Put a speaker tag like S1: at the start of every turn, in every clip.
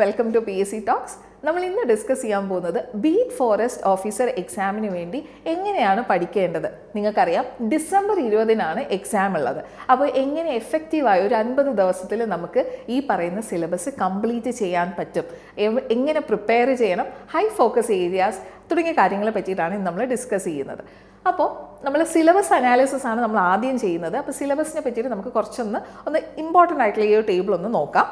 S1: Welcome to P S C talks നമ്മൾ ഇന്ന് discuss ചെയ്യാൻ പോകുന്നത് ബീറ്റ് ഫോറസ്റ്റ് ഓഫീസർ എക്സാമിന് വേണ്ടി എങ്ങനെയാണ് പഠിക്കേണ്ടത്? നിങ്ങൾക്കറിയാം ഡിസംബർ ഇരുപതിനാണ് എക്സാം ഉള്ളത്. അപ്പോൾ എങ്ങനെ എഫക്റ്റീവായ ഒരു അൻപത് ദിവസത്തിൽ നമുക്ക് ഈ പറയുന്ന സിലബസ് കംപ്ലീറ്റ് ചെയ്യാൻ പറ്റും? എങ്ങനെ പ്രിപ്പയർ ചെയ്യണം? ഹൈ ഫോക്കസ് ഏരിയാസ് തുടങ്ങിയ കാര്യങ്ങളെ പറ്റിയിട്ടാണ് നമ്മൾ ഡിസ്കസ് ചെയ്യുന്നത്. അപ്പോൾ നമ്മൾ സിലബസ് അനാലിസിസ് ആണ് നമ്മൾ ആദ്യം ചെയ്യുന്നത്. അപ്പോൾ സിലബസിനെ പറ്റിയിട്ട് നമുക്ക് കുറച്ചൊന്ന് ഒന്ന് ഇമ്പോർട്ടന്റ് ആയിട്ടുള്ള ഈ ഒരു ടേബിൾ ഒന്ന് നോക്കാം.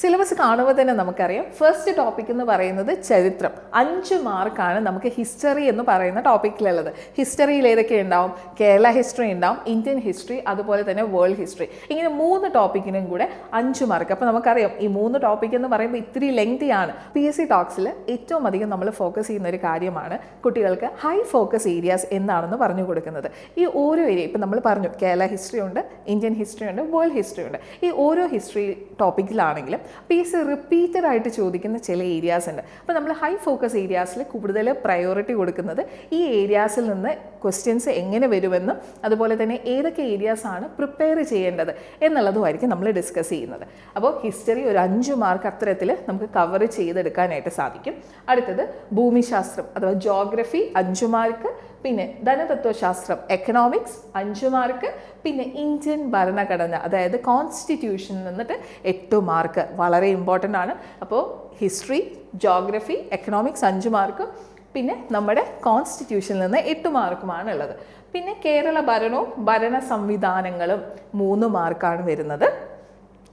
S1: സിലബസ് കാണുമ്പോൾ തന്നെ നമുക്കറിയാം. ഫസ്റ്റ് ടോപ്പിക് എന്ന് പറയുന്നത് ചരിത്രം. അഞ്ച് മാർക്കാണ് നമുക്ക് ഹിസ്റ്ററി എന്ന് പറയുന്ന ടോപ്പിക്കിലുള്ളത് ഹിസ്റ്ററിയിൽ ഏതൊക്കെ ഉണ്ടാവും? കേരള ഹിസ്റ്ററി ഉണ്ടാവും ഇന്ത്യൻ ഹിസ്റ്ററി അതുപോലെ തന്നെ വേൾഡ് ഹിസ്റ്ററി ഇങ്ങനെ മൂന്ന് ടോപ്പിക്കിനും കൂടെ അഞ്ച് മാർക്ക് അപ്പോൾ നമുക്കറിയാം ഈ മൂന്ന് ടോപ്പിക് എന്ന് പറയുമ്പോൾ ഇത്തിരി ലെങ്തി ആണ്. പി എസ് സി ടോക്സിൽ ഏറ്റവും അധികം നമ്മൾ ഫോക്കസ് ചെയ്യുന്ന ഒരു കാര്യമാണ് കുട്ടികൾക്ക് ഹൈ ഫോക്കസ് ഏരിയാസ് എന്താണെന്ന് പറഞ്ഞു കൊടുക്കുന്നത്. ഈ ഓരോ ഏരിയ ഇപ്പം നമ്മൾ പറഞ്ഞു കേരള ഹിസ്റ്ററി ഉണ്ട് ഇന്ത്യൻ ഹിസ്റ്ററി ഉണ്ട് വേൾഡ് ഹിസ്റ്ററി ഉണ്ട്. ഈ ഓരോ ഹിസ്റ്ററി ടോപ്പിക്കിലാണെങ്കിലും പി ഈ റിപ്പീറ്റഡ് ആയിട്ട് ചോദിക്കുന്ന ചില ഏരിയാസ് ഉണ്ട്. അപ്പോൾ നമ്മൾ ഹൈ ഫോക്കസ് ഏരിയാസിൽ കൂടുതൽ പ്രയോറിറ്റി കൊടുക്കുന്നത് ഈ ഏരിയാസിൽ നിന്ന് ക്വസ്റ്റ്യൻസ് എങ്ങനെ വരുമെന്നും അതുപോലെ തന്നെ ഏതൊക്കെ ഏരിയാസ് ആണ് പ്രിപ്പയർ ചെയ്യേണ്ടത് എന്നുള്ളതുമായിരിക്കും നമ്മൾ ഡിസ്കസ് ചെയ്യുന്നത്. അപ്പോൾ ഹിസ്റ്ററി ഒരു അഞ്ച് മാർക്ക് അത്തരത്തിൽ നമുക്ക് കവർ ചെയ്തെടുക്കാനായിട്ട് സാധിക്കും. അടുത്തത് ഭൂമിശാസ്ത്രം അഥവാ ജോഗ്രഫി അഞ്ച് മാർക്ക് പിന്നെ ധനതത്വശാസ്ത്രം എക്കണോമിക്സ് അഞ്ച് മാർക്ക് പിന്നെ ഇന്ത്യൻ ഭരണഘടന അതായത് കോൺസ്റ്റിറ്റ്യൂഷൻ എന്നിട്ട് എട്ട് മാർക്ക്. വളരെ ഇമ്പോർട്ടന്റ് ആണ്. അപ്പോൾ ഹിസ്റ്ററി ജോഗ്രഫി എക്കണോമിക്സ് അഞ്ച് മാർക്കും പിന്നെ നമ്മുടെ കോൺസ്റ്റിറ്റ്യൂഷനിൽ നിന്ന് എട്ട് മാർക്കുമാണ് ഉള്ളത്. പിന്നെ കേരള ഭരണവും ഭരണ സംവിധാനങ്ങളും മൂന്ന് മാർക്കാണ് വരുന്നത്.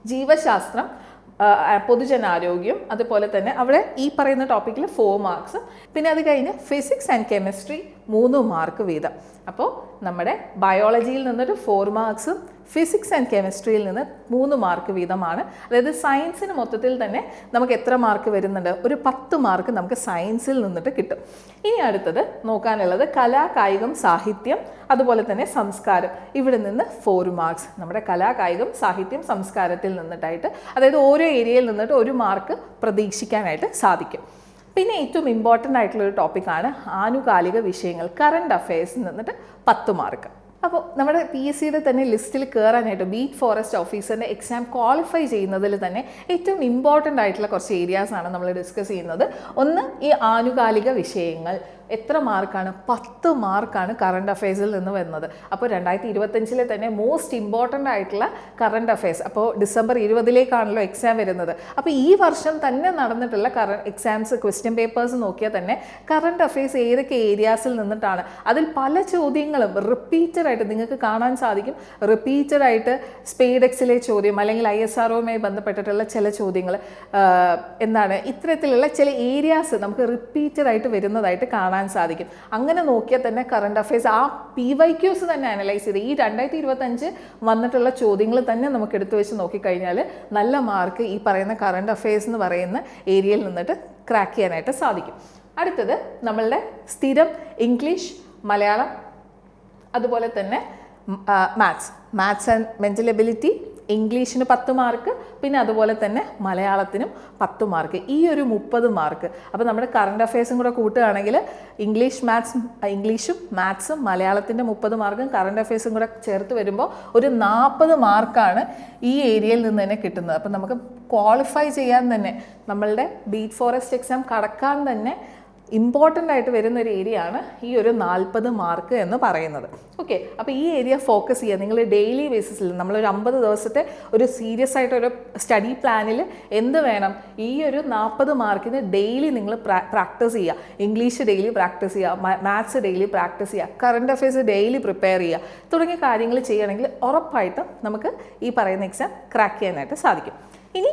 S1: ജീവശാസ്ത്രം പൊതുജനാരോഗ്യം അതുപോലെ തന്നെ അവിടെ ഈ പറയുന്ന ടോപ്പിക്കിൽ ഫോർ മാർക്സ് പിന്നെ അത് കഴിഞ്ഞ് ഫിസിക്സ് ആൻഡ് കെമിസ്ട്രി മൂന്ന് മാർക്ക് വീതം. അപ്പോൾ നമ്മുടെ ബയോളജിയിൽ നിന്നൊരു ഫോർ മാർക്സും ഫിസിക്സ് ആൻഡ് കെമിസ്ട്രിയിൽ നിന്ന് മൂന്ന് മാർക്ക് വീതമാണ്. അതായത് സയൻസിന് മൊത്തത്തിൽ തന്നെ നമുക്ക് എത്ര മാർക്ക് വരുന്നുണ്ട്? ഒരു പത്ത് മാർക്ക് നമുക്ക് സയൻസിൽ നിന്നിട്ട് കിട്ടും. ഇനി അടുത്തത് നോക്കാനുള്ളത് കലാ കായികം സാഹിത്യം അതുപോലെ തന്നെ സംസ്കാരം. ഇവിടെ നിന്ന് ഫോർ മാർക്സ് നമ്മുടെ കലാ കായികം സാഹിത്യം സംസ്കാരത്തിൽ നിന്നിട്ടായിട്ട് അതായത് ഓരോ ഏരിയയിൽ നിന്നിട്ട് ഒരു മാർക്ക് പ്രതീക്ഷിക്കാനായിട്ട് സാധിക്കും. പിന്നെ ഏറ്റവും ഇമ്പോർട്ടന്റ് ആയിട്ടുള്ളൊരു ടോപ്പിക്കാണ് ആനുകാലിക വിഷയങ്ങൾ കറണ്ട് അഫയേഴ്സിൽ നിന്നിട്ട് പത്ത് മാർക്ക്. അപ്പോൾ നമ്മുടെ പി എസ് സിയുടെ തന്നെ ലിസ്റ്റിൽ കയറാനായിട്ട് ബീറ്റ് ഫോറസ്റ്റ് ഓഫീസറിന്റെ എക്സാം ക്വാളിഫൈ ചെയ്യുന്നതിൽ തന്നെ ഏറ്റവും ഇമ്പോർട്ടന്റ് ആയിട്ടുള്ള കുറച്ച് ഏരിയാസാണ് നമ്മൾ ഡിസ്കസ് ചെയ്യുന്നത്. ഒന്ന് ഈ ആനുകാലിക വിഷയങ്ങൾ. എത്ര മാർക്കാണ്? പത്ത് മാർക്കാണ് കറണ്ട് അഫയേഴ്സിൽ നിന്ന് വരുന്നത്. അപ്പോൾ രണ്ടായിരത്തി ഇരുപത്തഞ്ചിലെ തന്നെ മോസ്റ്റ് ഇമ്പോർട്ടന്റ് ആയിട്ടുള്ള കറണ്ട് അഫയേഴ്സ് അപ്പോൾ ഡിസംബർ ഇരുപതിലേക്കാണല്ലോ എക്സാം വരുന്നത്. അപ്പോൾ ഈ വർഷം തന്നെ നടന്നിട്ടുള്ള കറ എക്സാംസ് ക്വസ്റ്റ്യൻ പേപ്പേഴ്സ് നോക്കിയാൽ തന്നെ കറണ്ട് അഫയേഴ്സ് ഏതൊക്കെ ഏരിയാസിൽ നിന്നിട്ടാണ്? അതിൽ പല ചോദ്യങ്ങളും റിപ്പീറ്റഡ് ആയിട്ട് നിങ്ങൾക്ക് കാണാൻ സാധിക്കും. റിപ്പീറ്റഡ് ആയിട്ട് സ്പെയ്ഡെക്സിലെ ചോദ്യം അല്ലെങ്കിൽ ഐ എസ് ആർഒയുമായി ബന്ധപ്പെട്ടിട്ടുള്ള ചില ചോദ്യങ്ങൾ എന്താണ്? ഇത്തരത്തിലുള്ള ചില ഏരിയാസ് നമുക്ക് റിപ്പീറ്റഡ് ആയിട്ട് വരുന്നതായിട്ട് കാണാൻ സാധിക്കും. അങ്ങനെ നോക്കിയാൽ തന്നെ കറണ്ട് അഫയേഴ്സ് ആ പി വൈ ക്യൂസ് തന്നെ അനലൈസ് ചെയ്ത് ഈ രണ്ടായിരത്തി ഇരുപത്തഞ്ച് വന്നിട്ടുള്ള ചോദ്യങ്ങൾ തന്നെ നമുക്ക് എടുത്തു വെച്ച് നോക്കിക്കഴിഞ്ഞാൽ നല്ല മാർക്ക് ഈ പറയുന്ന കറണ്ട് അഫയേഴ്സ് എന്ന് പറയുന്ന ഏരിയയിൽ നിന്നിട്ട് ക്രാക്ക് ചെയ്യാനായിട്ട് സാധിക്കും. അടുത്തത് നമ്മളുടെ സ്ഥിരം ഇംഗ്ലീഷ് മലയാളം അതുപോലെ തന്നെ maths maths and mental ability ഇംഗ്ലീഷിന് പത്ത് മാർക്ക് പിന്നെ അതുപോലെ തന്നെ മലയാളത്തിനും പത്ത് മാർക്ക് ഈ ഒരു മുപ്പത് മാർക്ക് അപ്പോൾ നമ്മുടെ കറണ്ട് അഫയേഴ്സും കൂടെ കൂട്ടുകയാണെങ്കിൽ ഇംഗ്ലീഷ് മാത്സ് ഇംഗ്ലീഷും മാത്സും മലയാളത്തിന്റെ മുപ്പത് മാർക്കും കറണ്ട് അഫയേഴ്സും കൂടെ ചേർത്ത് വരുമ്പോൾ ഒരു നാൽപ്പത് മാർക്കാണ് ഈ ഏരിയയിൽ നിന്ന് തന്നെ കിട്ടുന്നത്. അപ്പോൾ നമുക്ക് ക്വാളിഫൈ ചെയ്യാൻ തന്നെ നമ്മളുടെ ബീറ്റ് ഫോറസ്റ്റ് എക്സാം കടക്കാൻ തന്നെ ഇമ്പോർട്ടന്റ് ആയിട്ട് വരുന്ന ഒരു ഏരിയ ആണ് ഈ ഒരു നാൽപ്പത് മാർക്ക് എന്ന് പറയുന്നത്. ഓക്കെ അപ്പോൾ ഈ ഏരിയ ഫോക്കസ് ചെയ്യുക നിങ്ങൾ ഡെയിലി ബേസിസിൽ നമ്മളൊരു അമ്പത് ദിവസത്തെ ഒരു സീരിയസ് ആയിട്ടൊരു സ്റ്റഡി പ്ലാനിൽ എന്ത് വേണം? ഈ ഒരു നാൽപ്പത് മാർക്കിന് ഡെയിലി നിങ്ങൾ പ്രാക്ടീസ് ചെയ്യുക. ഇംഗ്ലീഷ് ഡെയിലി പ്രാക്ടീസ് ചെയ്യുക. മാത്സ് ഡെയിലി പ്രാക്ടീസ് ചെയ്യുക. കറണ്ട് അഫയേഴ്സ് ഡെയിലി പ്രിപ്പയർ ചെയ്യുക. തുടങ്ങിയ കാര്യങ്ങൾ ചെയ്യുകയാണെങ്കിൽ ഉറപ്പായിട്ടും നമുക്ക് ഈ പറയുന്ന എക്സാം ക്രാക്ക് ചെയ്യാനായിട്ട് സാധിക്കും. ഇനി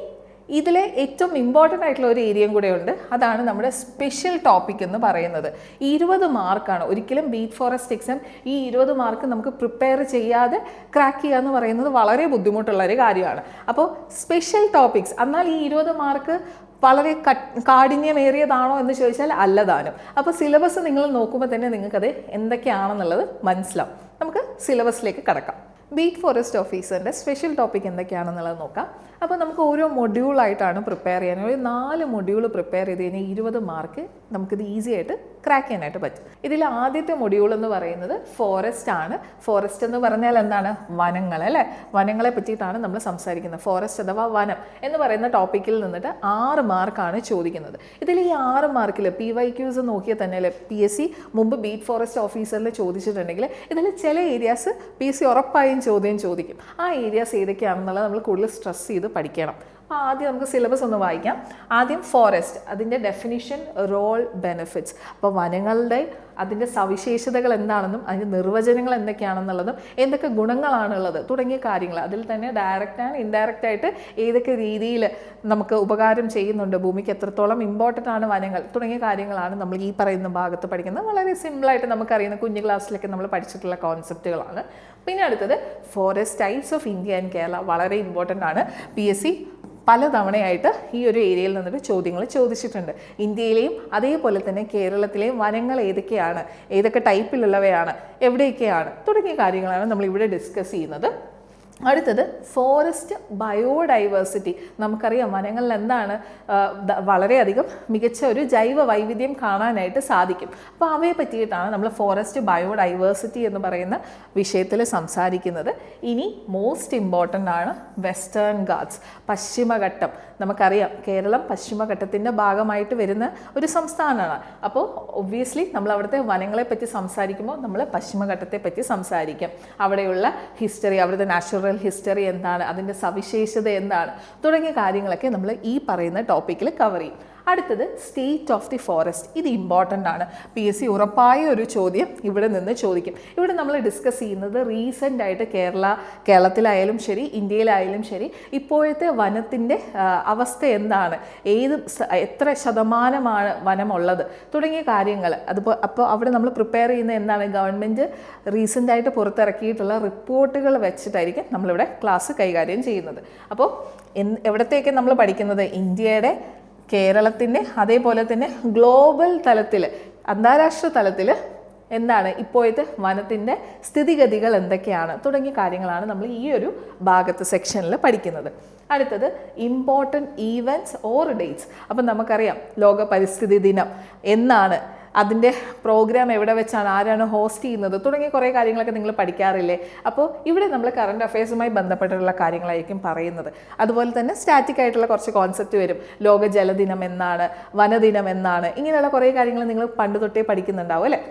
S1: ഇതിലെ ഏറ്റവും ഇമ്പോർട്ടന്റ് ആയിട്ടുള്ള ഒരു ഏരിയ കൂടെ ഉണ്ട്. അതാണ് നമ്മുടെ സ്പെഷ്യൽ ടോപ്പിക് എന്ന് പറയുന്നത്. ഇരുപത് മാർക്കാണ് ഒരിക്കലും ബീറ്റ് ഫോറസ്റ്റ് എക്സാം ഈ ഇരുപത് മാർക്ക് നമുക്ക് പ്രിപ്പയർ ചെയ്യാതെ ക്രാക്ക് ചെയ്യുക എന്ന് പറയുന്നത് വളരെ ബുദ്ധിമുട്ടുള്ള ഒരു കാര്യമാണ്. അപ്പോൾ സ്പെഷ്യൽ ടോപ്പിക്സ് എന്നാൽ ഈ ഇരുപത് മാർക്ക് വളരെ കാഠിന്യമേറിയതാണോ എന്ന് ചോദിച്ചാൽ അല്ലതാനും. അപ്പോൾ സിലബസ് നിങ്ങൾ നോക്കുമ്പോൾ തന്നെ നിങ്ങൾക്കത് എന്തൊക്കെയാണെന്നുള്ളത് മനസ്സിലാവും. നമുക്ക് സിലബസിലേക്ക് കടക്കാം. ബീറ്റ് ഫോറസ്റ്റ് ഓഫീസറിന്റെ സ്പെഷ്യൽ ടോപ്പിക് എന്തൊക്കെയാണെന്നുള്ളത് നോക്കാം. അപ്പോൾ നമുക്ക് ഓരോ മൊഡ്യൂളായിട്ടാണ് പ്രിപ്പയർ ചെയ്യാൻ. ഒരു നാല് മൊഡ്യൂൾ പ്രിപ്പയർ ചെയ്ത് കഴിഞ്ഞാൽ ഇരുപത് മാർക്ക് നമുക്കിത് ഈസി ആയിട്ട് ക്രാക്ക് ചെയ്യാനായിട്ട് പറ്റും. ഇതിൽ ആദ്യത്തെ മൊഡ്യൂൾ എന്ന് പറയുന്നത് ഫോറസ്റ്റ് ആണ്. ഫോറസ്റ്റ് എന്ന് പറഞ്ഞാൽ എന്താണ്? വനങ്ങൾ അല്ലേ? വനങ്ങളെ പറ്റിയിട്ടാണ് നമ്മൾ സംസാരിക്കുന്നത്. ഫോറസ്റ്റ് അഥവാ വനം എന്ന് പറയുന്ന ടോപ്പിക്കിൽ നിന്നിട്ട് ആറ് മാർക്കാണ് ചോദിക്കുന്നത്. ഇതിൽ ഈ ആറ് മാർക്കിൽ പി വൈ ക്യൂസ് നോക്കിയാൽ തന്നെ അല്ലേ? പി എസ് സി മുമ്പ് ബീറ്റ് ഫോറസ്റ്റ് ഓഫീസറിൽ ചോദിച്ചിട്ടുണ്ടെങ്കിൽ ഇതിൽ ചില ഏരിയാസ് പി എസ് സി ഉറപ്പായും ചോദ്യം ചോദിക്കും. ആ ഏരിയാസ് ഏതൊക്കെയാണെന്നുള്ളത് നമ്മൾ കൂടുതൽ സ്ട്രെസ് ചെയ്ത് പഠിക്കണം. അപ്പോൾ ആദ്യം നമുക്ക് സിലബസ് ഒന്ന് വായിക്കാം. ആദ്യം ഫോറസ്റ്റ് അതിന്റെ ഡെഫിനിഷൻ റോൾ ബെനിഫിറ്റ്സ് അപ്പോൾ വനങ്ങളുടെ അതിന്റെ സവിശേഷതകൾ എന്താണെന്നും അതിന്റെ നിർവചനങ്ങൾ എന്തൊക്കെയാണെന്നുള്ളതും എന്തൊക്കെ ഗുണങ്ങളാണുള്ളത് തുടങ്ങിയ കാര്യങ്ങൾ. അതിൽ തന്നെ ഡയറക്റ്റ് ആൻഡ് ഇൻഡയറക്റ്റ് ആയിട്ട് ഏതൊക്കെ രീതിയിൽ നമുക്ക് ഉപകാരം ചെയ്യുന്നുണ്ട് ഭൂമിക്ക് എത്രത്തോളം ഇമ്പോർട്ടന്റ് ആണ് വനങ്ങൾ തുടങ്ങിയ കാര്യങ്ങളാണ് നമ്മൾ ഈ പറയുന്ന ഭാഗത്ത് പഠിക്കുന്നത്. വളരെ സിമ്പിളായിട്ട് നമുക്കറിയുന്ന കുഞ്ഞു ക്ലാസ്സിലൊക്കെ നമ്മൾ പഠിച്ചിട്ടുള്ള കോൺസെപ്റ്റുകളാണ് പിന്നെ അടുത്തത് forest types of India and Kerala വളരെ ഇമ്പോർട്ടന്റ് ആണ്. പി എസ് സി പലതവണയായിട്ട് ഈ ഒരു ഏരിയയിൽ നിന്നിട്ട് ചോദ്യങ്ങൾ ചോദിച്ചിട്ടുണ്ട്. ഇന്ത്യയിലെയും അതേപോലെ തന്നെ കേരളത്തിലെയും വനങ്ങൾ ഏതൊക്കെയാണ്? ഏതൊക്കെ ടൈപ്പിലുള്ളവയാണ് എവിടെയൊക്കെയാണ്? തുടങ്ങിയ കാര്യങ്ങളാണ് നമ്മൾ ഇവിടെ ഡിസ്കസ് ചെയ്യുന്നത്. അടുത്തത് ഫോറസ്റ്റ് ബയോഡൈവേഴ്സിറ്റി നമുക്കറിയാം വനങ്ങളിൽ എന്താണ് വളരെയധികം മികച്ച ഒരു ജൈവ വൈവിധ്യം കാണാനായിട്ട് സാധിക്കും. അപ്പോൾ അവയെ പറ്റിയിട്ടാണ് നമ്മൾ ഫോറസ്റ്റ് ബയോഡൈവേഴ്സിറ്റി എന്ന് പറയുന്ന വിഷയത്തിൽ സംസാരിക്കുന്നത്. ഇനി മോസ്റ്റ് ഇമ്പോർട്ടന്റ് ആണ് വെസ്റ്റേൺ ഗാർഡ്സ് പശ്ചിമഘട്ടം. നമുക്കറിയാം കേരളം പശ്ചിമഘട്ടത്തിന്റെ ഭാഗമായിട്ട് വരുന്ന ഒരു സംസ്ഥാനമാണ്. അപ്പോൾ ഒബ്വിയസ്ലി നമ്മൾ അവിടുത്തെ വനങ്ങളെ പറ്റി സംസാരിക്കുമ്പോൾ നമ്മൾ പശ്ചിമഘട്ടത്തെ പറ്റി സംസാരിക്കും. അവിടെയുള്ള ഹിസ്റ്ററി അവിടുത്തെ നാച്ചുറൽ ഹിസ്റ്ററി എന്താണ്? അതിന്റെ സവിശേഷത എന്താണ്? തുടങ്ങിയ കാര്യങ്ങളൊക്കെ നമ്മൾ ഈ പറയുന്ന ടോപ്പിക്കിൽ കവർ ചെയ്യും. അടുത്തത് സ്റ്റേറ്റ് ഓഫ് ദി ഫോറസ്റ്റ് ഇത് ഇമ്പോർട്ടന്റ് ആണ്. പി എസ് സി ഉറപ്പായ ഒരു ചോദ്യം ഇവിടെ നിന്ന് ചോദിക്കും. ഇവിടെ നമ്മൾ ഡിസ്കസ് ചെയ്യുന്നത് റീസെന്റ് ആയിട്ട് കേരള കേരളത്തിലായാലും ശരി ഇന്ത്യയിലായാലും ശരി ഇപ്പോഴത്തെ വനത്തിന്റെ അവസ്ഥ എന്താണ്? ഏത് എത്ര ശതമാനമാണ് വനമുള്ളത്? തുടങ്ങിയ കാര്യങ്ങൾ. അതിപ്പോൾ അപ്പോൾ അവിടെ നമ്മൾ പ്രിപ്പയർ ചെയ്യുന്ന എന്താണ്? ഗവൺമെന്റ് റീസെന്റായിട്ട് പുറത്തിറക്കിയിട്ടുള്ള റിപ്പോർട്ടുകൾ വെച്ചിട്ടായിരിക്കും നമ്മളിവിടെ ക്ലാസ് കൈകാര്യം ചെയ്യുന്നത്. അപ്പോൾ എവിടത്തേക്ക് നമ്മൾ പഠിക്കുന്നത്? ഇന്ത്യയുടെ കേരളത്തിന്റെ അതേപോലെ തന്നെ ഗ്ലോബൽ തലത്തിൽ അന്താരാഷ്ട്ര തലത്തിൽ എന്താണ് ഇപ്പോഴത്തെ വനത്തിന്റെ സ്ഥിതിഗതികൾ എന്തൊക്കെയാണ് തുടങ്ങിയ കാര്യങ്ങളാണ് നമ്മൾ ഈ ഒരു ഭാഗത്ത് സെക്ഷനിൽ പഠിക്കുന്നത്. അടുത്തത് ഇമ്പോർട്ടന്റ് ഈവന്റ്സ് ഓർ ഡേറ്റ്സ് അപ്പം നമുക്കറിയാം ലോക പരിസ്ഥിതി ദിനം എന്നാണ് അതിന്റെ പ്രോഗ്രാം എവിടെ വെച്ചാണ് ആരാണ് ഹോസ്റ്റ് ചെയ്യുന്നത് തുടങ്ങിയ കുറേ കാര്യങ്ങളൊക്കെ നിങ്ങൾ പഠിക്കാറില്ലേ? അപ്പോൾ ഇവിടെ നമ്മൾ കറണ്ട് അഫയേഴ്സുമായി ബന്ധപ്പെട്ടിട്ടുള്ള കാര്യങ്ങളായിരിക്കും പറയുന്നത്. അതുപോലെ തന്നെ സ്റ്റാറ്റിക് ആയിട്ടുള്ള കുറച്ച് കോൺസെപ്റ്റ് വരും. ലോക ജലദിനം എന്നാണ് വനദിനം എന്നാണ് ഇങ്ങനെയുള്ള കുറേ കാര്യങ്ങൾ നിങ്ങൾ പണ്ട് തൊട്ടേ പഠിക്കുന്നുണ്ടാവും അല്ലേ?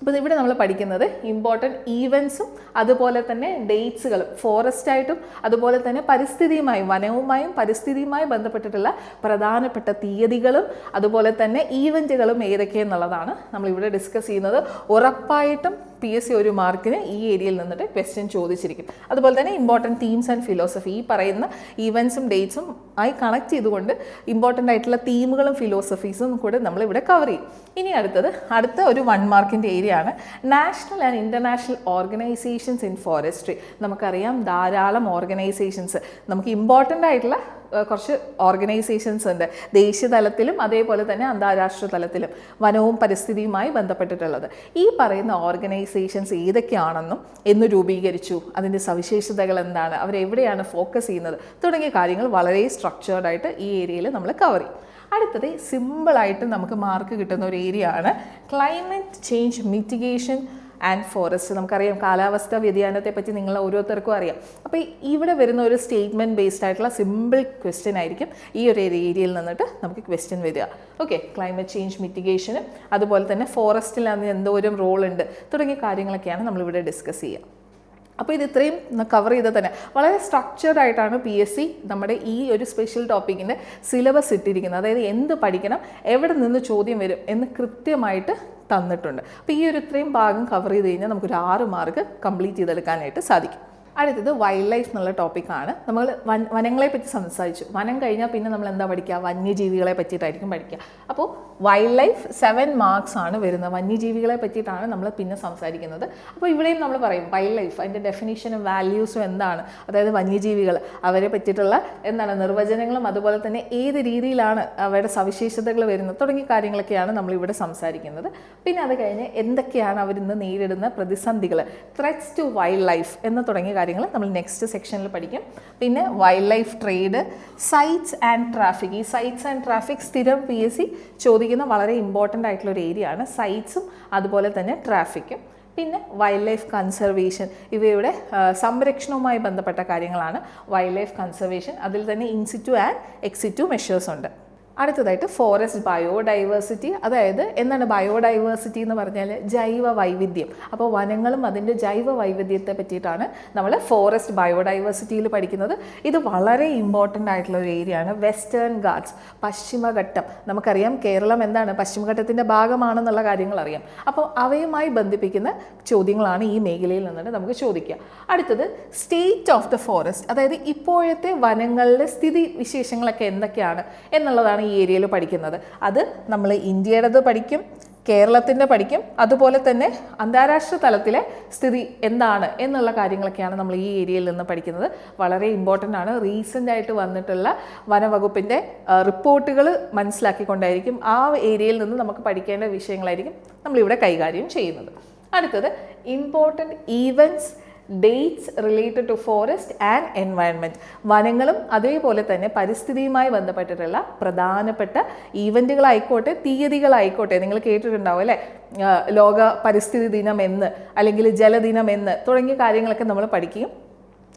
S1: അപ്പോൾ ഇവിടെ നമ്മൾ പഠിക്കുന്നത് ഇമ്പോർട്ടന്റ് ഈവൻസും അതുപോലെ തന്നെ ഡേറ്റ്സുകളും ഫോറസ്റ്റായിട്ടും അതുപോലെ തന്നെ പരിസ്ഥിതിയുമായും വനവുമായും പരിസ്ഥിതിയുമായി ബന്ധപ്പെട്ടിട്ടുള്ള പ്രധാനപ്പെട്ട തീയതികളും അതുപോലെ തന്നെ ഈവന്റുകളും ഏതൊക്കെയെന്നുള്ളതാണ് നമ്മളിവിടെ ഡിസ്കസ് ചെയ്യുന്നത്. ഉറപ്പായിട്ടും പി എസ് സി ഒരു മാർക്കിന് ഈ ഏരിയയിൽ നിന്നിട്ട് ക്വസ്റ്റ്യൻ ചോദിച്ചിരിക്കും. അതുപോലെ തന്നെ ഇമ്പോർട്ടന്റ് തീംസ് ആൻഡ് ഫിലോസഫി ഈ പറയുന്ന ഈവൻസും ഡേറ്റ്സും ആയി കണക്ട് ചെയ്തുകൊണ്ട് ഇമ്പോർട്ടന്റ് ആയിട്ടുള്ള തീമുകളും ഫിലോസഫീസും കൂടെ നമ്മൾ ഇവിടെ കവർ ചെയ്യും. ഇനി അടുത്തത് അടുത്ത ഒരു വൺ മാർക്കിന്റെ ഏരിയ ആണ് national and international organisations in forestry നമുക്കറിയാം ധാരാളം ഓർഗനൈസേഷൻസ് നമുക്ക് ഇമ്പോർട്ടന്റ് ആയിട്ടുള്ള കുറച്ച് ഓർഗനൈസേഷൻസ് ഉണ്ട്. ദേശീയ തലത്തിലും അതേപോലെ തന്നെ അന്താരാഷ്ട്ര തലത്തിലും വനവും പരിസ്ഥിതിയുമായി ബന്ധപ്പെട്ടിട്ടുള്ളത്. ഈ പറയുന്ന ഓർഗനൈസേഷൻസ് ഏതൊക്കെയാണെന്നും എന്ന് രൂപീകരിച്ചു. അതിന്റെ സവിശേഷതകൾ എന്താണ്? അവരെവിടെയാണ് ഫോക്കസ് ചെയ്യുന്നത്? തുടങ്ങിയ കാര്യങ്ങൾ വളരെ സ്ട്രക്ചേർഡ് ആയിട്ട് ഈ ഏരിയയിൽ നമ്മൾ കവർ ചെയ്യും. അടുത്തത് സിമ്പിളായിട്ട് നമുക്ക് മാർക്ക് കിട്ടുന്ന ഒരു ഏരിയ ആണ്. Climate change mitigation and forest നമുക്കറിയാം കാലാവസ്ഥാ വ്യതിയാനത്തെ പറ്റി നിങ്ങൾ ഓരോരുത്തർക്കും അറിയാം. അപ്പോൾ ഇവിടെ വരുന്ന ഒരു സ്റ്റേറ്റ്മെന്റ് ബേസ്ഡ് ആയിട്ടുള്ള സിമ്പിൾ ക്വസ്റ്റ്യൻ ആയിരിക്കും. ഈ ഒരു ഏരിയയിൽ നിന്നിട്ട് നമുക്ക് ക്വസ്റ്റ്യൻ വരിക. ഓക്കെ ക്ലൈമറ്റ് ചേഞ്ച് മിറ്റിഗേഷനും അതുപോലെ തന്നെ ഫോറസ്റ്റിൽ അതിന് എന്തോരം റോൾ ഉണ്ട് തുടങ്ങിയ കാര്യങ്ങളൊക്കെയാണ് നമ്മളിവിടെ ഡിസ്കസ് ചെയ്യുക. അപ്പോൾ ഇത് ഇത്രയും കവർ ചെയ്ത് തന്നെ വളരെ സ്ട്രക്ചേർഡ് ആയിട്ടാണ് പി എസ് സി നമ്മുടെ ഈ ഒരു സ്പെഷ്യൽ ടോപ്പിക്കിന്റെ സിലബസ് ഇട്ടിരിക്കുന്നത്. അതായത് എന്ത് പഠിക്കണം എവിടെ നിന്ന് ചോദ്യം വരും എന്ന് കൃത്യമായിട്ട് തന്നിട്ടുണ്ട്. അപ്പോൾ ഈ ഒരു ഇത്രയും ഭാഗം കവർ ചെയ്ത് കഴിഞ്ഞാൽ നമുക്കൊരു ആറ് മാർക്ക് കംപ്ലീറ്റ് ചെയ്തെടുക്കാനായിട്ട് സാധിക്കും. അടുത്തത് വൈൽഡ് ലൈഫ് എന്നുള്ള ടോപ്പിക്കാണ് നമ്മൾ വനങ്ങളെ പറ്റി സംസാരിച്ചു. വനം കഴിഞ്ഞാൽ പിന്നെ നമ്മൾ എന്താ പഠിക്കുക വന്യജീവികളെ പറ്റിയിട്ടായിരിക്കും പഠിക്കുക അപ്പോൾ വൈൽഡ് ലൈഫ് സെവൻ മാർക്സ് ആണ് വരുന്നത്. വന്യജീവികളെ പറ്റിയിട്ടാണ് നമ്മൾ പിന്നെ സംസാരിക്കുന്നത്. അപ്പോൾ ഇവിടെയും നമ്മൾ പറയും വൈൽഡ് ലൈഫ് അതിന്റെ ഡെഫിനേഷനും വാല്യൂസും എന്താണ്? അതായത് വന്യജീവികൾ അവരെ പറ്റിയിട്ടുള്ള എന്താണ് നിർവചനങ്ങളും അതുപോലെ തന്നെ ഏത് രീതിയിലാണ് അവരുടെ സവിശേഷതകൾ വരുന്നത് തുടങ്ങിയ കാര്യങ്ങളൊക്കെയാണ് നമ്മളിവിടെ സംസാരിക്കുന്നത്. പിന്നെ അത് കഴിഞ്ഞ് എന്തൊക്കെയാണ് അവരിന്ന് നേരിടുന്ന പ്രതിസന്ധികൾ ത്രെറ്റ്സ് ടു വൈൽഡ് ലൈഫ് എന്ന് തുടങ്ങിയ കാര്യങ്ങൾ നമ്മൾ നെക്സ്റ്റ് സെക്ഷനിൽ പഠിക്കും. പിന്നെ wild life trade CITES and traffic ഈ സൈറ്റ്സ് ആൻഡ് ട്രാഫിക് സ്ഥിരം പി എസ് സി ചോദിക്കുന്ന വളരെ ഇമ്പോർട്ടന്റ് ആയിട്ടുള്ള ഒരു ഏരിയ ആണ്. സൈറ്റ്സും അതുപോലെ തന്നെ ട്രാഫിക്കും പിന്നെ വൈൽഡ് ലൈഫ് കൺസർവേഷൻ ഇവയുടെ സംരക്ഷണവുമായി ബന്ധപ്പെട്ട കാര്യങ്ങളാണ്. വൈൽഡ് ലൈഫ് കൺസർവേഷൻ അതിൽ തന്നെ ഇൻസിറ്റു ആൻഡ് എക്സിറ്റു മെഷേഴ്സ് ഉണ്ട്. അടുത്തതായിട്ട് ഫോറസ്റ്റ് ബയോഡൈവേഴ്സിറ്റി അതായത് എന്താണ് ബയോഡൈവേഴ്സിറ്റി എന്ന് പറഞ്ഞാൽ ജൈവ വൈവിധ്യം. അപ്പോൾ വനങ്ങളും അതിന്റെ ജൈവ വൈവിധ്യത്തെ പറ്റിയിട്ടാണ് നമ്മൾ ഫോറസ്റ്റ് ബയോഡൈവേഴ്സിറ്റിയിൽ പഠിക്കുന്നത്. ഇത് വളരെ ഇമ്പോർട്ടന്റ് ആയിട്ടുള്ള ഒരു ഏരിയയാണ് വെസ്റ്റേൺ ഗാർഡ്സ് പശ്ചിമഘട്ടം. നമുക്കറിയാം കേരളം എന്താണ് പശ്ചിമഘട്ടത്തിന്റെ ഭാഗമാണെന്നുള്ള കാര്യങ്ങൾ അറിയാം അപ്പോൾ അവയുമായി ബന്ധിപ്പിക്കുന്ന ചോദ്യങ്ങളാണ് ഈ മേഖലയിൽ നിന്നിട്ട് നമുക്ക് ചോദിക്കുക. അടുത്തത് സ്റ്റേറ്റ് ഓഫ് ദ ഫോറസ്റ്റ് അതായത് ഇപ്പോഴത്തെ വനങ്ങളുടെ സ്ഥിതി വിശേഷങ്ങളൊക്കെ എന്തൊക്കെയാണ് എന്നുള്ളതാണ് ഈ ഏരിയയിൽ പഠിക്കുന്നത്. അത് നമ്മൾ ഇന്ത്യയുടേത് പഠിക്കും കേരളത്തിന്റെ പഠിക്കും അതുപോലെ തന്നെ അന്താരാഷ്ട്ര തലത്തിലെ സ്ഥിതി എന്താണ് എന്നുള്ള കാര്യങ്ങളൊക്കെയാണ് നമ്മൾ ഈ ഏരിയയിൽ നിന്ന് പഠിക്കുന്നത്. വളരെ ഇമ്പോർട്ടന്റ് ആണ്. റീസെന്റ് ആയിട്ട് വന്നിട്ടുള്ള വനവകുപ്പിന്റെ റിപ്പോർട്ടുകൾ മനസ്സിലാക്കിക്കൊണ്ടായിരിക്കും ആ ഏരിയയിൽ നിന്ന് നമുക്ക് പഠിക്കേണ്ട വിഷയങ്ങളായിരിക്കും നമ്മളിവിടെ കൈകാര്യം ചെയ്യുന്നത്. അടുത്തത് important events dates related to forest and environment വനങ്ങളും അതേപോലെ തന്നെ പരിസ്ഥിതിയുമായി ബന്ധപ്പെട്ടിട്ടുള്ള പ്രധാനപ്പെട്ട ഈവന്റുകളായിക്കോട്ടെ തീയതികളായിക്കോട്ടെ. നിങ്ങൾ കേട്ടിട്ടുണ്ടാവും അല്ലേ? ലോക പരിസ്ഥിതി ദിനം എന്ന് അല്ലെങ്കിൽ ജലദിനം എന്ന് തുടങ്ങിയ കാര്യങ്ങളൊക്കെ നമ്മൾ പഠിക്കുകയും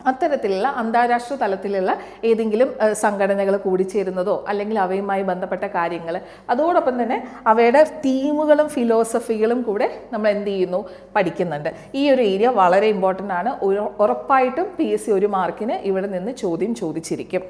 S1: അത്തരത്തിലുള്ള അന്താരാഷ്ട്ര തലത്തിലുള്ള ഏതെങ്കിലും സംഘടനകൾ കൂടിച്ചേരുന്നതോ അല്ലെങ്കിൽ അവയുമായി ബന്ധപ്പെട്ട കാര്യങ്ങൾ. അതോടൊപ്പം തന്നെ അവയുടെ തീമുകളും ഫിലോസഫികളും കൂടെ നമ്മൾ എന്ത് ചെയ്യുന്നു? പഠിക്കുന്നുണ്ട്. ഈ ഒരു ഏരിയ വളരെ ഇമ്പോർട്ടന്റ് ആണ്. ഉറപ്പായിട്ടും പി എസ് സി ഒരു മാർക്കിന് ഇവിടെ നിന്ന് ചോദ്യം ചോദിച്ചിരിക്കും.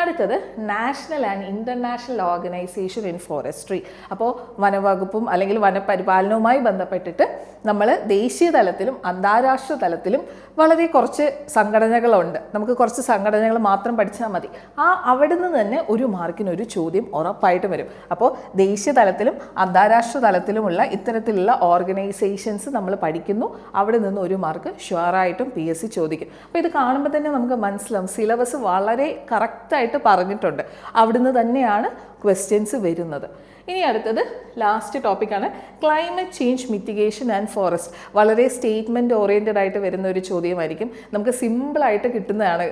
S1: അടുത്തത് national and international organisation in forestry അപ്പോൾ വനവകുപ്പും അല്ലെങ്കിൽ വനപരിപാലനവുമായി ബന്ധപ്പെട്ടിട്ട് നമ്മൾ ദേശീയ തലത്തിലും അന്താരാഷ്ട്ര തലത്തിലും വളരെ കുറച്ച് സംഘടനകളുണ്ട്. നമുക്ക് കുറച്ച് സംഘടനകൾ മാത്രം പഠിച്ചാൽ മതി. ആ അവിടെ നിന്ന് തന്നെ ഒരു മാർക്കിന് ഒരു ചോദ്യം ഉറപ്പായിട്ടും വരും. അപ്പോൾ ദേശീയ തലത്തിലും അന്താരാഷ്ട്ര തലത്തിലുമുള്ള ഇത്തരത്തിലുള്ള ഓർഗനൈസേഷൻസ് നമ്മൾ പഠിക്കുന്നു. അവിടെ നിന്ന് ഒരു മാർക്ക് ഷുവറായിട്ടും പി എസ് സി ചോദിക്കും. അപ്പോൾ ഇത് കാണുമ്പോൾ തന്നെ നമുക്ക് മനസ്സിലാവും. സിലബസ് വളരെ കറക്റ്റായിട്ട് പറഞ്ഞിട്ടുണ്ട്. അവിടുന്ന് തന്നെയാണ് ക്വസ്റ്റ്യൻസ് വരുന്നത്. ഇനി അടുത്തത് ലാസ്റ്റ് ടോപ്പിക്കാണ് climate change mitigation and forest വളരെ സ്റ്റേറ്റ്മെന്റ് ഓറിയന്റഡ് ആയിട്ട് വരുന്ന ഒരു ചോദ്യമായിരിക്കും. നമുക്ക് സിമ്പിളായിട്ട് കിട്ടുന്നതാണ്.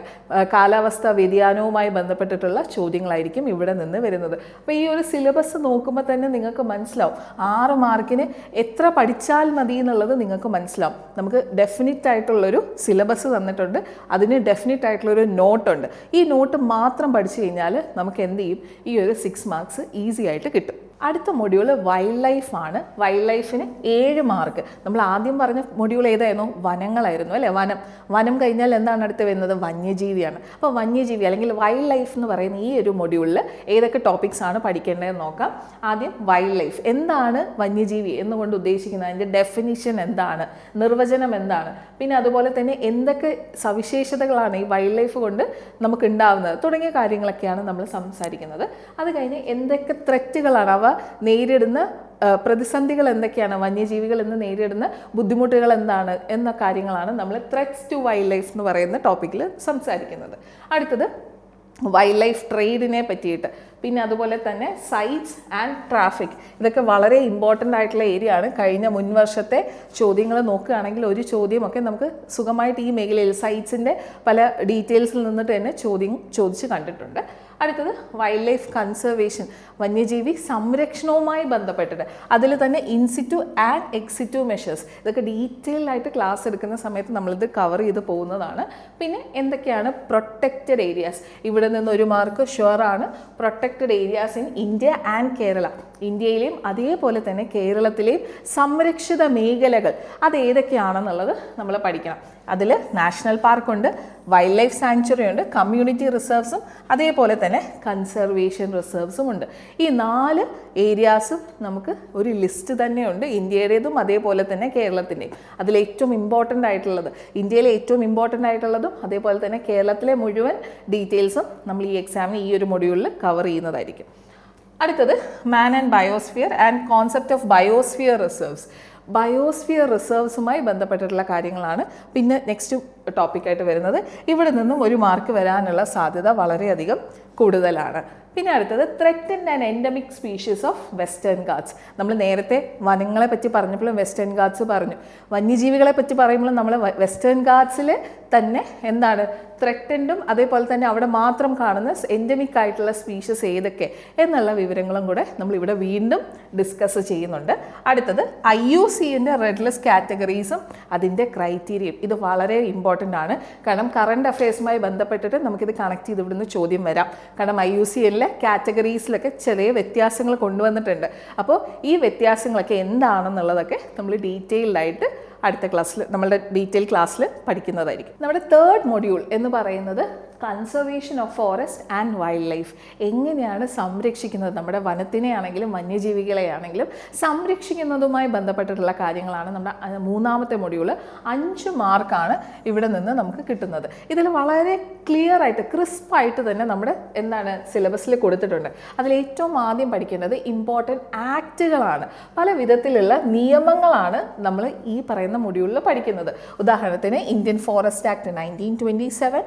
S1: കാലാവസ്ഥാ വ്യതിയാനവുമായി ബന്ധപ്പെട്ടിട്ടുള്ള ചോദ്യങ്ങളായിരിക്കും ഇവിടെ നിന്ന് വരുന്നത്. അപ്പോൾ ഈ ഒരു സിലബസ് നോക്കുമ്പോൾ തന്നെ നിങ്ങൾക്ക് മനസ്സിലാവും. ആറ് മാർക്കിന് എത്ര പഠിച്ചാൽ മതി എന്നുള്ളത് നിങ്ങൾക്ക് മനസ്സിലാവും. നമുക്ക് ഡെഫിനറ്റ് ആയിട്ടുള്ളൊരു സിലബസ് തന്നിട്ടുണ്ട്. അതിന് ഡെഫിനറ്റ് ആയിട്ടുള്ളൊരു നോട്ടുണ്ട് ഈ നോട്ട് മാത്രം പഠിച്ചു കഴിഞ്ഞാൽ നമുക്ക് എന്ത് ചെയ്യും? ഈ ഒരു സിക്സ് മാർക്സ് ഈസി ആയിട്ട് കിട്ടും. അടുത്ത മൊഡ്യൂൾ വൈൽഡ് ലൈഫ് ആണ്. വൈൽഡ് ലൈഫിന് ഏഴ് മാർക്ക് നമ്മൾ ആദ്യം പറഞ്ഞ മൊഡ്യൂൾ ഏതായിരുന്നു? വനങ്ങളായിരുന്നു അല്ലേ? വനം. വനം കഴിഞ്ഞാൽ എന്താണ് അടുത്ത് വരുന്നത്? വന്യജീവിയാണ്. അപ്പോൾ വന്യജീവി അല്ലെങ്കിൽ വൈൽഡ് ലൈഫ് എന്ന് പറയുന്ന ഈ ഒരു മൊഡ്യൂളിൽ ഏതൊക്കെ ടോപ്പിക്സ് ആണ് പഠിക്കേണ്ടതെന്ന് നോക്കാം. ആദ്യം വൈൽഡ് ലൈഫ് എന്താണ് വന്യജീവി എന്നുകൊണ്ട് ഉദ്ദേശിക്കുന്നത്? അതിന്റെ ഡെഫിനിഷൻ എന്താണ്? നിർവചനം എന്താണ്? പിന്നെ അതുപോലെ തന്നെ എന്തൊക്കെ സവിശേഷതകളാണ് ഈ വൈൽഡ് ലൈഫ് കൊണ്ട് നമുക്ക് ഉണ്ടാവുന്നത്? തുടങ്ങിയ കാര്യങ്ങളൊക്കെയാണ് നമ്മൾ സംസാരിക്കുന്നത്. അത് കഴിഞ്ഞ് എന്തൊക്കെ ത്രെറ്റുകളാണ് അവ നേരിടുന്ന പ്രതിസന്ധികൾ എന്തൊക്കെയാണ് വന്യജീവികൾ എന്ന് നേരിടുന്ന ബുദ്ധിമുട്ടുകൾ എന്താണ് എന്ന കാര്യങ്ങളാണ് നമ്മൾ ത്രെറ്റ്സ് ടു വൈൽഡ് ലൈഫ് എന്ന് പറയുന്ന ടോപ്പിക്കിൽ സംസാരിക്കുന്നത്. അടുത്തത് വൈൽഡ് ലൈഫ് ട്രേഡിനെ പറ്റിയിട്ട്. പിന്നെ അതുപോലെ തന്നെ സൈറ്റ്സ് ആൻഡ് ട്രാഫിക് ഇതൊക്കെ വളരെ ഇമ്പോർട്ടന്റ് ആയിട്ടുള്ള ഏരിയ ആണ്. കഴിഞ്ഞ മുൻ വർഷത്തെ ചോദ്യങ്ങൾ നോക്കുകയാണെങ്കിൽ ഒരു ചോദ്യമൊക്കെ നമുക്ക് സുഖമായിട്ട് ഈ മേഖലയിൽ സൈറ്റ്സിന്റെ പല ഡീറ്റെയിൽസിൽ നിന്നിട്ട് തന്നെ ചോദ്യം ചോദിച്ച് കണ്ടിട്ടുണ്ട്. അടുത്തത് വൈൽഡ് ലൈഫ് കൺസർവേഷൻ വന്യജീവി സംരക്ഷണവുമായി ബന്ധപ്പെട്ടിട്ട്. അതിൽ തന്നെ in situ and ex situ measures ഇതൊക്കെ ഡീറ്റെയിൽഡ് ആയിട്ട് ക്ലാസ് എടുക്കുന്ന സമയത്ത് നമ്മളിത് കവർ ചെയ്ത് പോകുന്നതാണ്. പിന്നെ എന്തൊക്കെയാണ് പ്രൊട്ടക്റ്റഡ് ഏരിയാസ് ഇവിടെ നിന്ന് ഒരു mark ഷുവറാണ് protected areas in India and Kerala ഇന്ത്യയിലെയും അതേപോലെ തന്നെ കേരളത്തിലെയും സംരക്ഷിത മേഖലകൾ അത് ഏതൊക്കെയാണെന്നുള്ളത് നമ്മൾ പഠിക്കണം. അതിൽ നാഷണൽ പാർക്കുണ്ട് വൈൽഡ് ലൈഫ് സാങ്ച്വറി ഉണ്ട് കമ്മ്യൂണിറ്റി റിസർവ്സും അതേപോലെ തന്നെ കൺസർവേഷൻ റിസർവ്സും ഉണ്ട്. ഈ നാല് ഏരിയാസും നമുക്ക് ഒരു ലിസ്റ്റ് തന്നെയുണ്ട് ഇന്ത്യയുടേതും അതേപോലെ തന്നെ കേരളത്തിന്റെയും. അതിൽ ഏറ്റവും ഇമ്പോർട്ടന്റ് ആയിട്ടുള്ളത് ഇന്ത്യയിലെ ഏറ്റവും ഇമ്പോർട്ടന്റ് ആയിട്ടുള്ളതും അതേപോലെ തന്നെ കേരളത്തിലെ മുഴുവൻ ഡീറ്റെയിൽസും നമ്മൾ ഈ എക്സാമിന് ഈ ഒരു മൊഡ്യൂളിൽ കവർ ചെയ്യുന്നതായിരിക്കും. അടുത്തത് man and biosphere and concept of biosphere reserves biosphere റിസർവ്സുമായി ബന്ധപ്പെട്ടിട്ടുള്ള കാര്യങ്ങളാണ്. പിന്നെ നെക്സ്റ്റ് ടോപ്പിക്കായിട്ട് വരുന്നത്. ഇവിടെ നിന്നും ഒരു മാർക്ക് വരാനുള്ള സാധ്യത വളരെയധികം കൂടുതലാണ്. പിന്നെ അടുത്തത് threatened and endemic species of Western Ghats നമ്മൾ നേരത്തെ വനങ്ങളെ പറ്റി പറഞ്ഞപ്പോഴും വെസ്റ്റേൺ ഗാർഡ്സ് പറഞ്ഞു. വന്യജീവികളെ പറ്റി പറയുമ്പോഴും നമ്മൾ വെസ്റ്റേൺ ഗാർഡ്സിൽ തന്നെ എന്താണ്? ത്രെറ്റൻഡും അതേപോലെ തന്നെ അവിടെ മാത്രം കാണുന്ന എൻഡമിക് ആയിട്ടുള്ള സ്പീഷീസ് ഏതൊക്കെ എന്നുള്ള വിവരങ്ങളും കൂടെ നമ്മൾ ഇവിടെ വീണ്ടും ഡിസ്കസ് ചെയ്യുന്നുണ്ട്. അടുത്തത് ഐ യു സിന്റെ റെഡ്ലെസ് കാറ്റഗറീസും അതിന്റെ ക്രൈറ്റീരിയയും ഇത് വളരെ ഇമ്പോർട്ടന്റ് ആണ്. കാരണം കറണ്ട് അഫയേഴ്സുമായി ബന്ധപ്പെട്ടിട്ട് നമുക്കിത് കണക്ട് ചെയ്ത് ഇവിടുന്ന് ചോദ്യം വരാം. കാരണം ഐ യു സി എല്ലിലെ കാറ്റഗറീസിലൊക്കെ ചെറിയ വ്യത്യാസങ്ങൾ കൊണ്ടുവന്നിട്ടുണ്ട്. അപ്പോൾ ഈ വ്യത്യാസങ്ങളൊക്കെ എന്താണെന്നുള്ളതൊക്കെ നമ്മൾ ഡീറ്റെയിൽഡായിട്ട് അടുത്ത ക്ലാസ്സിൽ നമ്മളുടെ ഡീറ്റെയിൽ ക്ലാസ്സിൽ പഠിക്കുന്നതായിരിക്കും. നമ്മുടെ തേർഡ് മൊഡ്യൂൾ എന്ന് പറയുന്നത് conservation of forest and wild life എങ്ങനെയാണ് സംരക്ഷിക്കുന്നത്? നമ്മുടെ വനത്തിനെ ആണെങ്കിലും വന്യജീവികളെ ആണെങ്കിലും സംരക്ഷിക്കുന്നതുമായി ബന്ധപ്പെട്ടിട്ടുള്ള കാര്യങ്ങളാണ് നമ്മുടെ മൂന്നാമത്തെ മൊഡ്യൂൾ അഞ്ച് മാർക്കാണ് ഇവിടെ നിന്ന് നമുക്ക് കിട്ടുന്നത്. ഇതിൽ വളരെ ക്ലിയർ ആയിട്ട് ക്രിസ്പായിട്ട് തന്നെ നമ്മുടെ എന്താണ് സിലബസിൽ കൊടുത്തിട്ടുണ്ട്. അതിൽ ഏറ്റവും ആദ്യം പഠിക്കേണ്ടത് ഇമ്പോർട്ടന്റ് ആക്റ്റുകളാണ് പല വിധത്തിലുള്ള നിയമങ്ങളാണ് നമ്മൾ ഈ പറയുന്ന മൊഡ്യൂളിൽ പഠിക്കുന്നത്. ഉദാഹരണത്തിന് Indian forest act nineteen twenty seven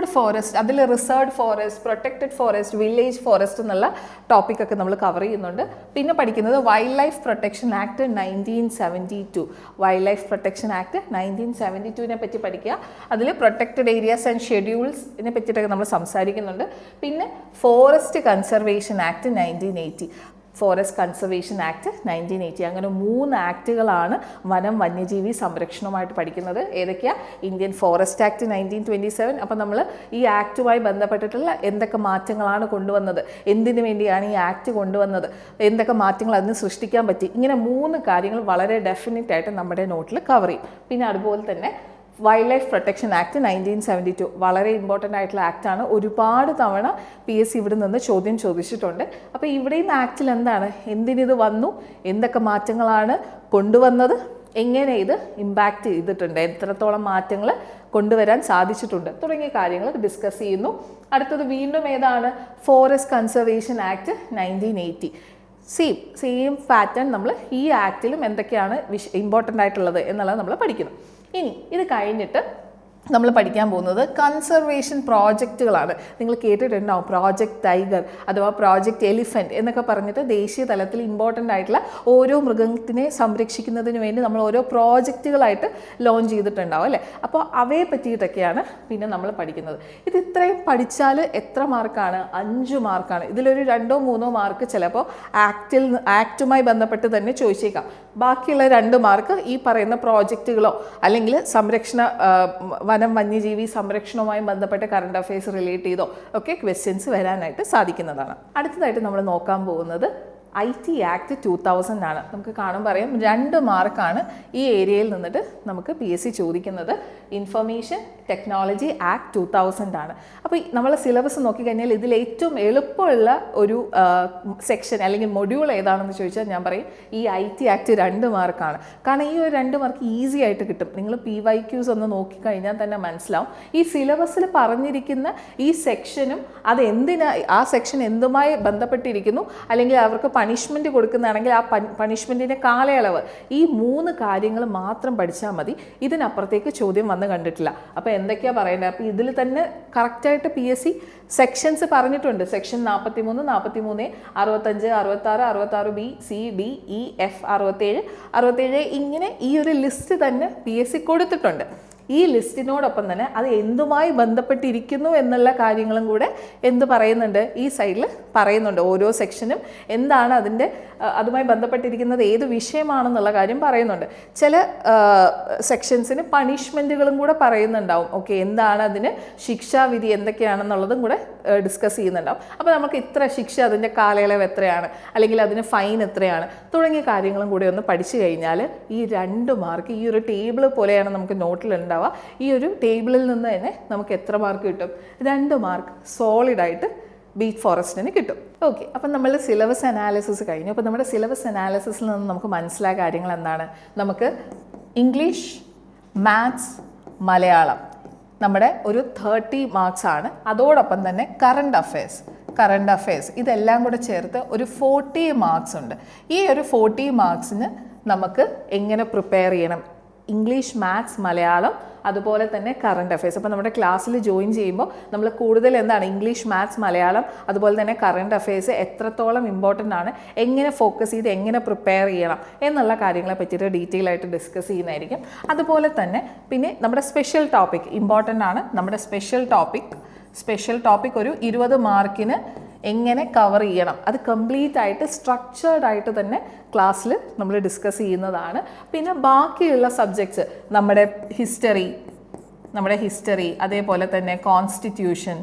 S1: reserved forest അതിൽ reserved forest protected forest village forest എന്നുള്ള ടോപ്പിക്കൊക്കെ നമ്മൾ കവർ ചെയ്യുന്നുണ്ട്. പിന്നെ പഠിക്കുന്നത് wildlife protection act nineteen seventy two wildlife protection act nineteen seventy ടുവിനെ പറ്റി പഠിക്കുക. അതിൽ പ്രൊട്ടക്റ്റഡ് ഏരിയാസ് ആൻഡ് ഷെഡ്യൂൾസിനെ പറ്റിയിട്ടൊക്കെ നമ്മൾ സംസാരിക്കുന്നുണ്ട്. പിന്നെ forest conservation act nineteen eighty forest conservation act nineteen eighty അങ്ങനെ മൂന്ന് ആക്റ്റുകളാണ് വനം വന്യജീവി സംരക്ഷണവുമായിട്ട് പഠിക്കുന്നത്. ഏതൊക്കെയാണ് Indian forest act nineteen twenty seven. അപ്പം നമ്മൾ ഈ ആക്റ്റുമായി ബന്ധപ്പെട്ടിട്ടുള്ള എന്തൊക്കെ മാറ്റങ്ങളാണ് കൊണ്ടുവന്നത്? എന്തിനു വേണ്ടിയാണ് ഈ ആക്ട് കൊണ്ടുവന്നത്? എന്തൊക്കെ മാറ്റങ്ങൾ അതിന് സൃഷ്ടിക്കാൻ പറ്റി? ഇങ്ങനെ മൂന്ന് കാര്യങ്ങൾ വളരെ ഡെഫിനറ്റ് ആയിട്ട് നമ്മുടെ നോട്ടിൽ കവർ ചെയ്യും. പിന്നെ അതുപോലെ തന്നെ wild life protection act nineteen seventy two വളരെ ഇമ്പോർട്ടന്റ് ആയിട്ടുള്ള ആക്റ്റാണ് ഒരുപാട് തവണ പി എസ് സി ഇവിടെ നിന്ന് ചോദ്യം ചോദിച്ചിട്ടുണ്ട്. അപ്പോൾ ഇവിടെയും ആക്റ്റിൽ എന്താണ്? എന്തിനിത് വന്നു? എന്തൊക്കെ മാറ്റങ്ങളാണ് കൊണ്ടുവന്നത്? എങ്ങനെ ഇത് ഇമ്പാക്റ്റ് ചെയ്തിട്ടുണ്ട്? എത്രത്തോളം മാറ്റങ്ങൾ കൊണ്ടുവരാൻ സാധിച്ചിട്ടുണ്ട്? തുടങ്ങിയ കാര്യങ്ങൾ ഡിസ്കസ് ചെയ്യുന്നു. അടുത്തത് വീണ്ടും ഏതാണ്? Forest conservation act nineteen eighty same same pattern നമ്മൾ ഈ ആക്റ്റിലും എന്തൊക്കെയാണ് വിഷ ഇമ്പോർട്ടന്റ് ആയിട്ടുള്ളത് എന്നുള്ളത് നമ്മൾ പഠിക്കുന്നു. ഇനി ഇത് കഴിഞ്ഞിട്ട് നമ്മൾ പഠിക്കാൻ പോകുന്നത് കൺസർവേഷൻ പ്രോജക്റ്റുകളാണ് നിങ്ങൾ കേട്ടിട്ടുണ്ടാവും പ്രോജക്റ്റ് ടൈഗർ അഥവാ പ്രോജക്റ്റ് എലിഫന്റ് എന്നൊക്കെ പറഞ്ഞിട്ട് ദേശീയ തലത്തിൽ ഇമ്പോർട്ടന്റ് ആയിട്ടുള്ള ഓരോ മൃഗത്തിനെ സംരക്ഷിക്കുന്നതിന് വേണ്ടി നമ്മൾ ഓരോ പ്രോജക്റ്റുകളായിട്ട് ലോഞ്ച് ചെയ്തിട്ടുണ്ടാവും അല്ലേ? അപ്പോൾ അവയെ പറ്റിയിട്ടൊക്കെയാണ് പിന്നെ നമ്മൾ പഠിക്കുന്നത്. ഇത് ഇത്രയും പഠിച്ചാൽ എത്ര മാർക്കാണ്? അഞ്ച് മാർക്കാണ്. ഇതിലൊരു രണ്ടോ മൂന്നോ മാർക്ക് ചിലപ്പോൾ ആക്റ്റിൽ ആക്റ്റുമായി ബന്ധപ്പെട്ട് തന്നെ ചോദിച്ചേക്കാം. ബാക്കിയുള്ള രണ്ട് മാർക്ക് ഈ പറയുന്ന പ്രോജക്റ്റുകളോ അല്ലെങ്കിൽ സംരക്ഷണ വനം വന്യജീവി സംരക്ഷണവുമായി ബന്ധപ്പെട്ട കറണ്ട് അഫയേഴ്സ് റിലേറ്റ് ചെയ്തോ? ഒക്കെ ക്വസ്റ്റ്യൻസ് വരാനായിട്ട് സാധിക്കുന്നതാണ്. അടുത്തതായിട്ട് നമ്മൾ നോക്കാൻ പോകുന്നത് I T act two thousand ആണ്. നമുക്ക് കാണുമ്പോൾ അറിയാം രണ്ട് മാർക്കാണ് ഈ ഏരിയയിൽ നിന്നിട്ട് നമുക്ക് പി എസ് സി ചോദിക്കുന്നത്. Information technology act two thousand ആണ്. അപ്പോൾ നമ്മൾ സിലബസ് നോക്കിക്കഴിഞ്ഞാൽ ഇതിൽ ഏറ്റവും എളുപ്പമുള്ള ഒരു സെക്ഷൻ അല്ലെങ്കിൽ മൊഡ്യൂൾ ഏതാണെന്ന് ചോദിച്ചാൽ ഞാൻ പറയും ഈ ഐ ടി ആക്ട് രണ്ട് മാർക്കാണ്. കാരണം ഈ ഒരു രണ്ട് മാർക്ക് ഈസി ആയിട്ട് കിട്ടും. നിങ്ങൾ പി വൈ ക്യൂസ് ഒന്ന് നോക്കിക്കഴിഞ്ഞാൽ തന്നെ മനസ്സിലാവും. ഈ സിലബസിൽ പറഞ്ഞിരിക്കുന്ന ഈ സെക്ഷനും അത് എന്തിനാ ആ സെക്ഷൻ എന്തുമായി ബന്ധപ്പെട്ടിരിക്കുന്നു? അല്ലെങ്കിൽ അവർക്ക് പണിഷ്മെന്റ് കൊടുക്കുന്നതാണെങ്കിൽ ആ പണിഷ്മെന്റിന്റെ കാലയളവ് ഈ മൂന്ന് കാര്യങ്ങൾ മാത്രം പഠിച്ചാൽ മതി. ഇതിനപ്പുറത്തേക്ക് ചോദ്യം വന്ന് കണ്ടിട്ടില്ല. അപ്പോൾ എന്തൊക്കെയാണ് പറയേണ്ടത്? അപ്പോൾ ഇതിൽ തന്നെ കറക്റ്റായിട്ട് പി എസ് സി സെക്ഷൻസ് പറഞ്ഞിട്ടുണ്ട്. സെക്ഷൻ നാൽപ്പത്തി മൂന്ന് നാൽപ്പത്തി മൂന്ന് അറുപത്തഞ്ച് അറുപത്താറ് അറുപത്താറ് B C D E F അറുപത്തേഴ്. അറുപത്തേഴ് ഇങ്ങനെ ഈ ഒരു ലിസ്റ്റ് തന്നെ പി എസ് സി കൊടുത്തിട്ടുണ്ട്. ഈ ലിസ്റ്റിനോടൊപ്പം തന്നെ അത് എന്തുമായി ബന്ധപ്പെട്ടിരിക്കുന്നു എന്നുള്ള കാര്യങ്ങളും കൂടെ എന്ത് പറയുന്നുണ്ട്? ഈ സൈഡിൽ പറയുന്നുണ്ട്. ഓരോ സെക്ഷനും എന്താണ് അതിന്റെ അതുമായി ബന്ധപ്പെട്ടിരിക്കുന്നത് ഏത് വിഷയമാണെന്നുള്ള കാര്യം പറയുന്നുണ്ട്. ചില സെക്ഷൻസിന് പണിഷ്മെന്റുകളും കൂടെ പറയുന്നുണ്ടാവും. ഓക്കെ എന്താണ് അതിന് ശിക്ഷാവിധി എന്തൊക്കെയാണെന്നുള്ളതും കൂടെ ഡിസ്കസ് ചെയ്യുന്നുണ്ടാവും. അപ്പോൾ നമുക്ക് ഇത്ര ശിക്ഷ അതിന്റെ കാലയളവ് എത്രയാണ്? അല്ലെങ്കിൽ അതിന് ഫൈൻ എത്രയാണ്? തുടങ്ങിയ കാര്യങ്ങളും കൂടി ഒന്ന് പഠിച്ചു കഴിഞ്ഞാൽ ഈ രണ്ട് മാർക്ക് ഈ ഒരു ടേബിൾ പോലെയാണ് നമുക്ക് നോട്ടിൽ ഉണ്ടാവുക. ഈ ഒരു ടേബിളിൽ നിന്ന് തന്നെ നമുക്ക് എത്ര മാർക്ക് കിട്ടും? രണ്ട് മാർക്ക് സോളിഡായിട്ട് ബീറ്റ് ഫോറസ്റ്റിന് കിട്ടും. ഓക്കെ അപ്പം നമ്മൾ സിലബസ് അനാലിസിസ് കഴിഞ്ഞു. അപ്പോൾ നമ്മുടെ സിലബസ് അനാലിസിസിൽ നിന്ന് നമുക്ക് മനസ്സിലായ കാര്യങ്ങൾ എന്താണ്? നമുക്ക് ഇംഗ്ലീഷ് മാത്സ് മലയാളം നമ്മുടെ ഒരു തേർട്ടി മാർക്സ് ആണ്. അതോടൊപ്പം തന്നെ കറണ്ട് അഫയേഴ്സ് കറണ്ട് അഫയേഴ്സ് ഇതെല്ലാം കൂടെ ചേർത്ത് ഒരു ഫോർട്ടി മാർക്സ് ഉണ്ട്. ഈ ഒരു ഫോർട്ടി മാർക്സിന് നമുക്ക് എങ്ങനെ പ്രിപ്പയർ ചെയ്യണം? ഇംഗ്ലീഷ് മാത്സ് മലയാളം അതുപോലെ തന്നെ കറണ്ട് അഫയേഴ്സ് അപ്പോൾ നമ്മുടെ ക്ലാസ്സിൽ ജോയിൻ ചെയ്യുമ്പോൾ നമ്മൾ കൂടുതൽ എന്താണ്? ഇംഗ്ലീഷ് മാത്സ് മലയാളം അതുപോലെ തന്നെ കറണ്ട് അഫയേഴ്സ് എത്രത്തോളം ഇമ്പോർട്ടന്റ് ആണ്? എങ്ങനെ ഫോക്കസ് ചെയ്ത് എങ്ങനെ പ്രിപ്പയർ ചെയ്യണം? എന്നുള്ള കാര്യങ്ങളെ പറ്റിയിട്ട് ഡീറ്റെയിൽ ആയിട്ട് ഡിസ്കസ് ചെയ്യുന്നതായിരിക്കും. അതുപോലെ തന്നെ പിന്നെ നമ്മുടെ സ്പെഷ്യൽ ടോപ്പിക് ഇമ്പോർട്ടന്റ് ആണ്. നമ്മുടെ സ്പെഷ്യൽ ടോപ്പിക് സ്പെഷ്യൽ ടോപ്പിക് ഒരു ഇരുപത് മാർക്കിന് എങ്ങനെ കവർ ചെയ്യണം. അത് കംപ്ലീറ്റ് ആയിട്ട് സ്ട്രക്ചേർഡ് ആയിട്ട് തന്നെ ക്ലാസ്സിൽ നമ്മൾ ഡിസ്കസ് ചെയ്യുന്നതാണ്. പിന്നെ ബാക്കിയുള്ള സബ്ജക്ട്സ് നമ്മുടെ ഹിസ്റ്ററി നമ്മുടെ ഹിസ്റ്ററി അതേപോലെ തന്നെ കോൺസ്റ്റിറ്റ്യൂഷൻ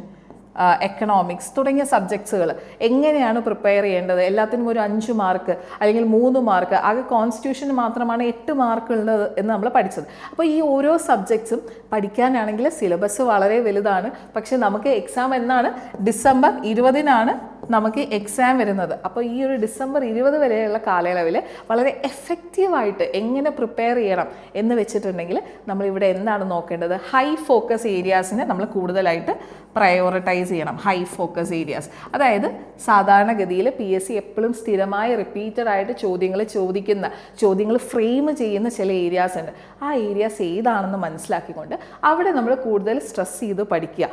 S1: എക്കണോമിക്സ് തുടങ്ങിയ സബ്ജക്ട്സുകൾ എങ്ങനെയാണ് പ്രിപ്പയർ ചെയ്യേണ്ടത്? എല്ലാത്തിനും ഒരു അഞ്ച് മാർക്ക് അല്ലെങ്കിൽ മൂന്ന് മാർക്ക് ആകെ കോൺസ്റ്റിറ്റ്യൂഷന് മാത്രമാണ് എട്ട് മാർക്ക് ഉള്ളത് എന്ന് നമ്മൾ പഠിച്ചത്. അപ്പോൾ ഈ ഓരോ സബ്ജക്ട്സും പഠിക്കാനാണെങ്കിൽ സിലബസ് വളരെ വലുതാണ്. പക്ഷേ നമുക്ക് എക്സാം എന്നാണ് ഡിസംബർ ഇരുപതിനാണ് നമുക്ക് എക്സാം വരുന്നത്. അപ്പോൾ ഈ ഒരു ഡിസംബർ ഇരുപത് വരെയുള്ള കാലയളവിൽ വളരെ എഫക്റ്റീവായിട്ട് എങ്ങനെ പ്രിപ്പയർ ചെയ്യണം എന്ന് വെച്ചിട്ടുണ്ടെങ്കിൽ നമ്മളിവിടെ എന്താണ് നോക്കേണ്ടത്? ഹൈ ഫോക്കസ് ഏരിയാസിനെ നമ്മൾ കൂടുതലായിട്ട് പ്രയോറിറ്റൈസ് ചെയ്യണം. ഹൈ ഫോക്കസ് ഏരിയാസ് അതായത് സാധാരണഗതിയിൽ പി എസ് സി എപ്പോഴും സ്ഥിരമായി റിപ്പീറ്റഡ് ആയിട്ട് ചോദ്യങ്ങൾ ചോദിക്കുന്ന ചോദ്യങ്ങൾ ഫ്രെയിം ചെയ്യുന്ന ചില ഏരിയാസ് ഉണ്ട്. ആ ഏരിയാസ് ഏതാണെന്ന് മനസ്സിലാക്കിക്കൊണ്ട് അവിടെ നമ്മൾ കൂടുതൽ സ്ട്രെസ് ചെയ്ത് പഠിക്കുക.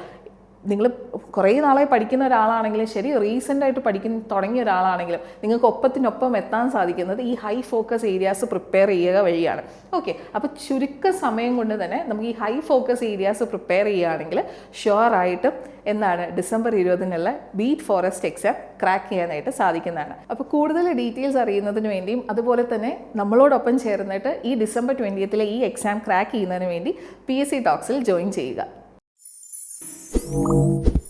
S1: നിങ്ങൾ കുറേ നാളായി പഠിക്കുന്ന ഒരാളാണെങ്കിലും ശരി റീസെന്റ് ആയിട്ട് പഠിക്കുന്ന തുടങ്ങിയ ഒരാളാണെങ്കിലും നിങ്ങൾക്ക് ഒപ്പത്തിനൊപ്പം എത്താൻ സാധിക്കുന്നത് ഈ ഹൈ ഫോക്കസ് ഏരിയാസ് പ്രിപ്പയർ ചെയ്യുക വഴിയാണ്. ഓക്കെ അപ്പോൾ ചുരുക്ക സമയം കൊണ്ട് തന്നെ നമുക്ക് ഈ ഹൈ ഫോക്കസ് ഏരിയാസ് പ്രിപ്പയർ ചെയ്യുകയാണെങ്കിൽ ഷുവറായിട്ടും എന്നാണ് ഡിസംബർ ഇരുപതിനുള്ള ബീറ്റ് ഫോറസ്റ്റ് എക്സാം ക്രാക്ക് ചെയ്യാനായിട്ട് സാധിക്കുന്നതാണ്. അപ്പോൾ കൂടുതൽ ഡീറ്റെയിൽസ് അറിയുന്നതിന് വേണ്ടിയും അതുപോലെ തന്നെ നമ്മളോടൊപ്പം ചേർന്നിട്ട് ഈ ഡിസംബർ ട്വന്റിയത്തിലെ ഈ എക്സാം ക്രാക്ക് ചെയ്യുന്നതിന് വേണ്ടി പി എസ് സി ടോക്സിൽ ജോയിൻ ചെയ്യുക. Thank you.